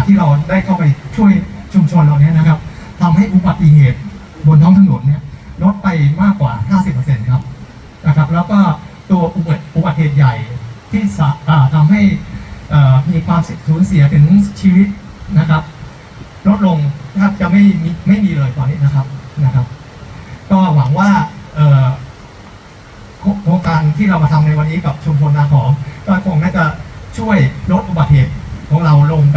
าสที่เราได้เข้าไปช่วยชุมชนเราเนี้ยนะครับทำให้อุบัติเหตุบนท้องถนนเนี่ยลดไปมากกว่า 50%ครับนะครับ แล้วก็ตัวอุบัติอุบัติเหตุใหญ่ที่สะอ่าทำให้มีความสูญเสียถึงชีวิตนะครับลดลงแทบจะไม่มีไม่มีเลยตอนนี้นะครับนะครับ ก็หวังว่าโครงการที่เรามาทำในวันนี้กับชุมชนนาขอมก็คงน่าจะช่วยลดอุบัติเหตุของเราลงไป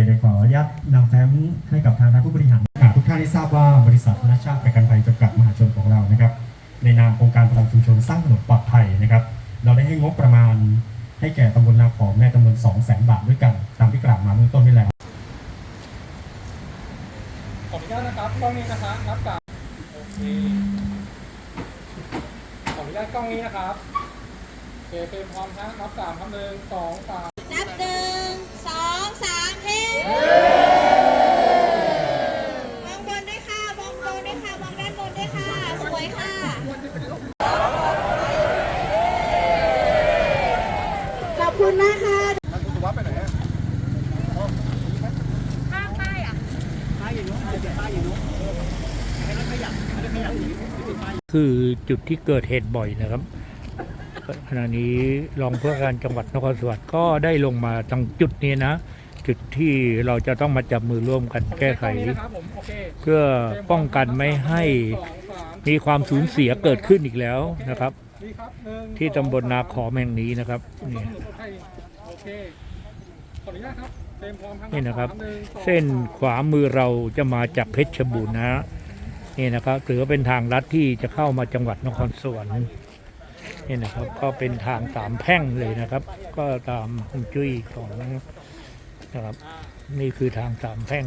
โอเคเดี๋ยวขออนุญาตนำแฟ้มให้กับทางท่านผู้บริหารอ่าทุกท่านได้ทราบว่าบริษัทธนชาติประกันภัยจำกัดมหาชนของเรานะครับในนามโครงการพลังชุมชนสร้างถนนปลอดภัยนะครับ เราได้ให้งบประมาณให้แก่ตำบลนาขอมในจำนวน2 0 0 0 0 0บาทด้วยกันตามที่กล่าวมาเบื้องต้นนี้แล้วขออนุญาตนะครับกล้องนี้นะครับนับสามโอเคขออนุญาตกล้องนี้นะครับโอเคเป็นพร้อมฮะนับสามครับหนึ่งสองสาม คือจุดที่เกิดเหตุบ่อยนะครับขณะนี้รองผู้ว่าการจังหวัดนครสวรรค์ก็ได้ลงมาตรงจุดนี้นะ จุดที่เราจะต้องมาจับมือร่วมกันแก้ไข เพื่อป้องกันไม่ให้มีความสูญเสียเกิดขึ้นอีกแล้วนะครับ ที่ตำบลนาขอแห่งนี้นะครับนี่นี่นะครับ เส้นขวามือเราจะมาจากเพชรบูรณ์นะ นี่นะครับถือว่าเป็นทางลัดที่จะเข้ามาจังหวัดนครสวรรค์นี่นะครับ ก็เป็นทางสามแพร่งเลยนะครับ ก็ตามฮวงจุ้ยของนะครับ นี่คือทางสามแพร่ง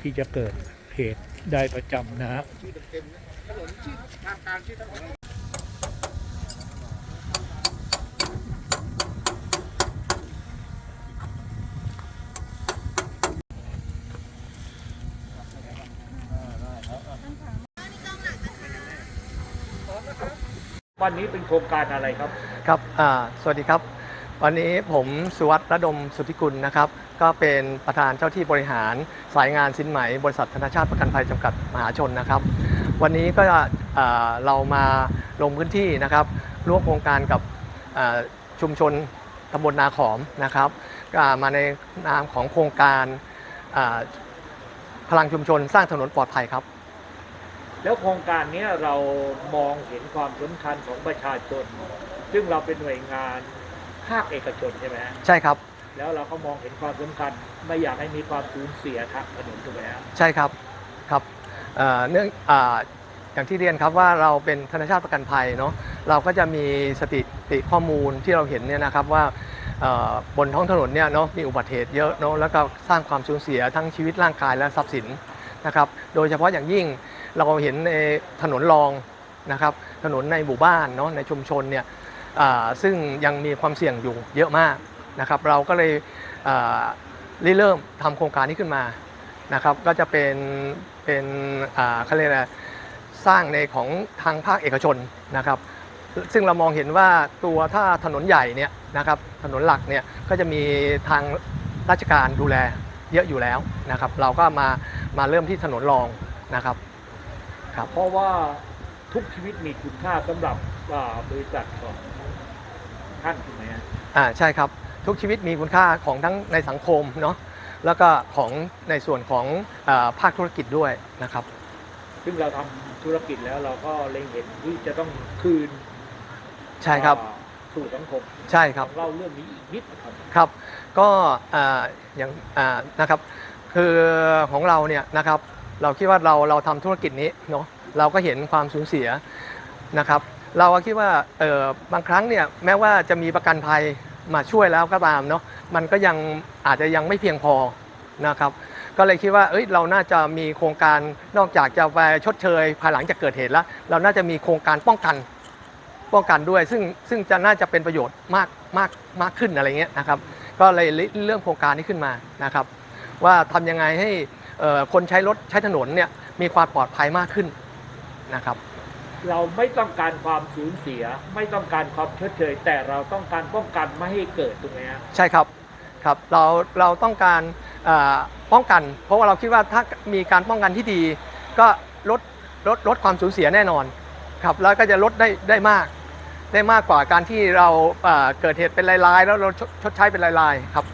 ที่จะเกิดเหตุได้ประจำนะฮะ วันนี้เป็นโครงการอะไรครับครับสวัสดีครับ วันนี้ผมสุวัสดิ์ระดมสุทธิกุลนะครับ ก็เป็นประธานเจ้าที่บริหารสายงานสินไหม บริษัทธนาชาติประกันภัยจำกัดมหาชนนะครับ วันนี้ก็เรามาลงพื้นที่นะครับ ร่วมโครงการกับชุมชนตำบลนาขอมนะครับก็มาในนามของโครงการพลังชุมชนสร้างถนนปลอดภัยครับ แล้วโครงการนี้เรามองเห็นความสำคัญของประชาชน ซึ่งเราเป็นหน่วยงานภาคเอกชนใช่ไหมฮะใช่ครับ แล้วเราก็มองเห็นความสำคัญไม่อยากให้มีความสูญเสียทางถนนถูกไหมฮะใช่ครับครับเอ่อเนื่องอาอย่างที่เรียนครับว่าเราเป็นธนาชาติประกันภัยเนาะเราก็จะมีสถิติข้อมูลที่เราเห็นเนี่ยนะครับว่าเอ่อบนท้องถนนเนี่ยเนาะมีอุบัติเหตุเยอะเนาะแล้วก็สร้างความสูญเสียทั้งชีวิตร่างกายและทรัพย์สินนะครับโดยเฉพาะอย่างยิ่ง เราเห็นในถนนรองนะครับถนนในหมู่บ้านเนาะในชุมชนเนี่ยซึ่งยังมีความเสี่ยงอยู่เยอะมากนะครับเราก็เลยริเริ่มทำโครงการนี้ขึ้นมานะครับก็จะเป็นเป็นอ่าเขาเรียกอะไรสร้างในของทางภาคเอกชนนะครับซึ่งเรามองเห็นว่าตัวถ้าถนนใหญ่เนี่ยนะครับถนนหลักเนี่ยก็จะมีทางราชการดูแลเยอะอยู่แล้วนะครับเราก็มามาเริ่มที่ถนนรองนะครับ ครับ เพราะว่าทุกชีวิตมีคุณค่าสำหรับอ่าบริษัทของท่านถูกไหมฮะอ่าใช่ครับทุกชีวิตมีคุณค่าของทั้งในสังคมเนาะแล้วก็ของในส่วนของอาภาคธุรกิจด้วยนะครับ ซึ่งเราทำธุรกิจแล้วเราก็เล็งเห็นที่จะต้องคืนใช่ครับอ่าสู่สังคมใช่ครับ เล่าเรื่องนี้อีกนิดนะครับ ครับก็อ่าอย่างอ่านะครับคือของเราเนี่ยนะครับ เราคิดว่าเราเราทำธุรกิจนี้เนาะเราก็เห็นความสูญเสียนะครับ เราก็คิดว่าเออบางครั้งเนี่ยแม้ว่าจะมีประกันภัยมาช่วยแล้วก็ตามเนาะมันก็ยังอาจจะยังไม่เพียงพอนะครับ ก็เลยคิดว่าเอ้ยเราน่าจะมีโครงการนอกจากจะไปชดเชยภายหลังจากเกิดเหตุแล้ว เราน่าจะมีโครงการป้องกันป้องกันด้วย ซึ่งซึ่งจะน่าจะเป็นประโยชน์มากมากมากขึ้นอะไรเงี้ยนะครับ ก็เลยเริ่มโครงการนี้ขึ้นมานะครับ ว่าทำยังไงให้ คนใช้รถใช้ถนนเนี่ยมีความปลอดภัยมากขึ้นนะครับ เราไม่ต้องการความสูญเสีย ไม่ต้องการความชดเชยแต่เราต้องการป้องกันไม่ให้เกิดถูกไหมฮะใช่ครับครับเราเราต้องการเอ่อป้องกัน เพราะว่าเราคิดว่าถ้ามีการป้องกันที่ดี ก็ลดลดลดความสูญเสียแน่นอนครับแล้วก็จะลดได้ได้มาก ได้มากกว่าการที่เราเอ่อเกิดเหตุเป็นลายๆแล้วเราชดชดใช้เป็นลายๆครับ